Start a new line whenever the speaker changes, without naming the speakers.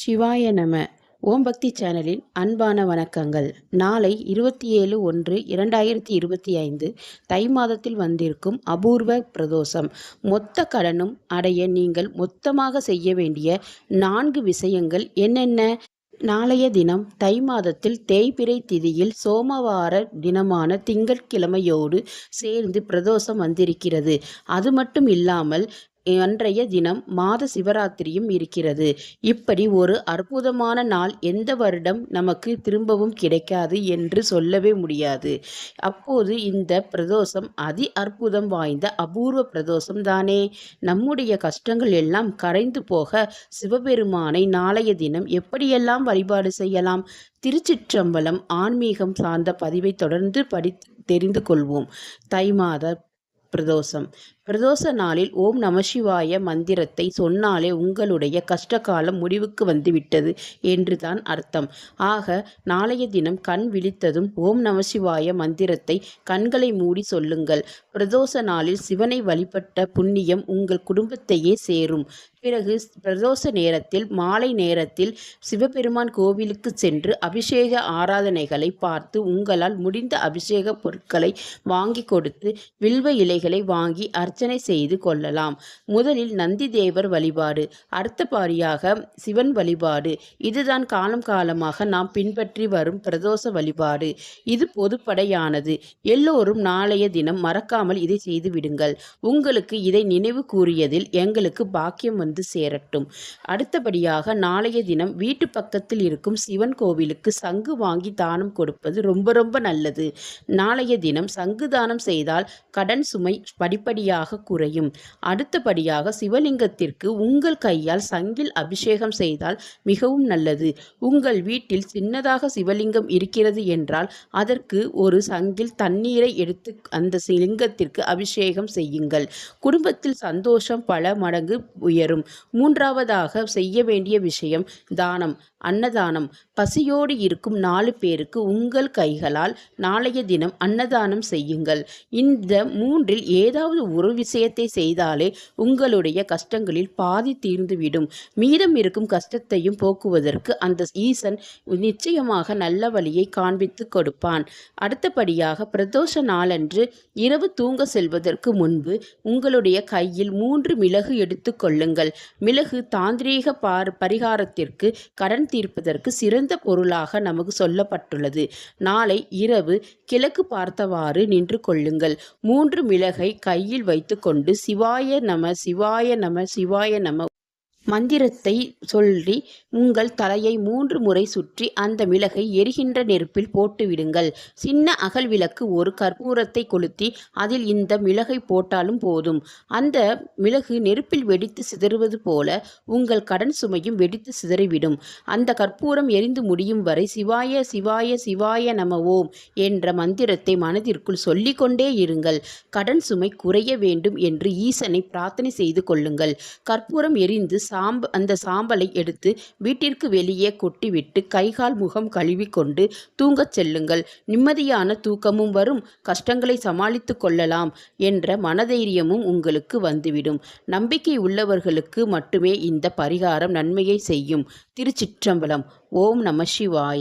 சிவாய நம. ஓம் பக்தி சேனலின் அன்பான வணக்கங்கள். நாளை இருபத்தி ஏழு ஒன்று இரண்டாயிரத்தி இருபத்தி ஐந்து தை மாதத்தில் வந்திருக்கும் அபூர்வ பிரதோஷம். மொத்த கடனும் அடைய நீங்கள் மொத்தமாக செய்ய வேண்டிய நான்கு விஷயங்கள் என்னென்ன? நாளைய தினம் தை மாதத்தில் தேய்பிறை திதியில் சோமவார தினமான திங்கட்கிழமையோடு சேர்ந்து பிரதோஷம் வந்திருக்கிறது. அது மட்டும் இல்லாமல் அன்றைய தினம் மாத சிவராத்திரியும் இருக்கிறது. இப்படி ஒரு அற்புதமான நாள் எந்த வருடம் நமக்கு திரும்பவும் கிடைக்காது என்று சொல்லவே முடியாது. அப்போது இந்த பிரதோஷம் அதி அற்புதம் வாய்ந்த அபூர்வ பிரதோஷம் தானே. நம்முடைய கஷ்டங்கள் எல்லாம் கரைந்து போக சிவபெருமானை நாளைய தினம் எப்படியெல்லாம் வழிபாடு செய்யலாம்? திருச்சிற்றம்பலம் ஆன்மீகம் சார்ந்த பதிவை தொடர்ந்து படி தெரிந்து கொள்வோம். தை மாத பிரதோஷம். பிரதோஷ நாளில் ஓம் நமசிவாய மந்திரத்தை சொன்னாலே உங்களுடைய கஷ்டகாலம் முடிவுக்கு வந்துவிட்டது என்று தான் அர்த்தம். ஆக நாளைய தினம் கண் விழித்ததும் ஓம் நமசிவாய மந்திரத்தை கண்களை மூடி சொல்லுங்கள். பிரதோஷ நாளில் சிவனை வழிபட்ட புண்ணியம் உங்கள் குடும்பத்தையே சேரும். பிறகு பிரதோஷ நேரத்தில் மாலை நேரத்தில் சிவபெருமான் கோவிலுக்கு சென்று அபிஷேக ஆராதனைகளை பார்த்து உங்களால் முடிந்த அபிஷேக பொருட்களை வாங்கி கொடுத்து வில்வ இலைகளை வாங்கி அர்த்த அர்ச்சனை செய்து கொள்ளலாம். முதலில் நந்தி தேவர் வழிபாடு. அடுத்த பாரியாக சிவன் வழிபாடு. இதுதான் காலம் காலமாக நாம் பின்பற்றி வரும் பிரதோஷ வழிபாடு. இது பொதுப்படையானது. எல்லோரும் நாளைய தினம் மறக்காமல் இதை செய்து விடுங்கள். உங்களுக்கு இதை நினைவு கூறியதில் எங்களுக்கு பாக்கியம் வந்து சேரட்டும். அடுத்தபடியாக நாளைய தினம் வீட்டு பக்கத்தில் இருக்கும் சிவன் கோவிலுக்கு சங்கு வாங்கி தானம் கொடுப்பது ரொம்ப ரொம்ப நல்லது. நாளைய தினம் சங்கு தானம் செய்தால் கடன் சுமை படிப்படியாக படிப்படியாக குறையும். அடுத்தபடியாக சிவலிங்கத்திற்கு உங்கள் கையால் சங்கில் அபிஷேகம் செய்தால் மிகவும் நல்லது. உங்கள் வீட்டில் சின்னதாக சிவலிங்கம் இருக்கிறது என்றால் அதற்கு ஒரு சங்கில் தண்ணீரை எடுத்து அந்த லிங்கத்திற்கு அபிஷேகம் செய்யுங்கள். குடும்பத்தில் சந்தோஷம் பல மடங்கு உயரும். மூன்றாவதாக செய்ய வேண்டிய விஷயம் தானம் அன்னதானம். பசியோடு இருக்கும் நாலு பேருக்கு உங்கள் கைகளால் நாளைய தினம் அன்னதானம் செய்யுங்கள். இந்த மூன்றில் ஏதாவது ஒரு விஷயத்தை செய்தாலே உங்களுடைய கஷ்டங்களில் பாதி தீர்ந்துவிடும். மீதம் இருக்கும் கஷ்டத்தையும் போக்குவதற்கு அந்த ஈசன் நிச்சயமாக நல்ல வழியை காண்பித்து கொடுப்பான். அடுத்தபடியாக பிரதோஷ நாளன்று இரவு தூங்க செல்வதற்கு முன்பு உங்களுடைய கையில் மூன்று மிளகு எடுத்து கொள்ளுங்கள். மிளகு தாந்திரீக பார் பரிகாரத்திற்கு கடன் தீர்ப்பதற்கு சிறந்த பொருளாக நமக்கு சொல்லப்பட்டுள்ளது. நாளை இரவு கிழக்கு பார்த்தவாறு நின்று கொள்ளுங்கள். மூன்று மிளகை கையில் வை வைத்துக்கொண்டு சிவாய நம சிவாய நம சிவாய நம மந்திரத்தை சொல்லி உங்கள் தலையை மூன்று முறை சுற்றி அந்த மிளகை எரிகின்ற நெருப்பில் போட்டுவிடுங்கள் சின்ன அகல் விளக்கு ஒரு கற்பூரத்தை கொளுத்தி அதில் இந்த மிளகை போட்டாலும் போதும். அந்த மிளகு நெருப்பில் வெடித்து சிதறுவது போல உங்கள் கடன் சுமையும் வெடித்து சிதறிவிடும். அந்த கற்பூரம் எரிந்து முடியும் வரை சிவாய சிவாய சிவாய நம ஓம் என்ற மந்திரத்தை மனதிற்குள் சொல்லிக்கொண்டே இருங்கள். கடன் சுமை குறைய வேண்டும் என்று ஈசனை பிரார்த்தனை செய்து கொள்ளுங்கள். கற்பூரம் எரிந்து சாம்பு அந்த சாம்பலை எடுத்து வீட்டிற்கு வெளியே கொட்டிவிட்டு கைகால் முகம் கழுவி கொண்டு தூங்கச் செல்லுங்கள். நிம்மதியான தூக்கமும் வரும். கஷ்டங்களை சமாளித்து கொள்ளலாம் என்ற மனதைரியமும் உங்களுக்கு வந்துவிடும். நம்பிக்கை உள்ளவர்களுக்கு மட்டுமே இந்த பரிகாரம் நன்மையை செய்யும். திருச்சிற்றம்பலம். ஓம் நம சிவாய.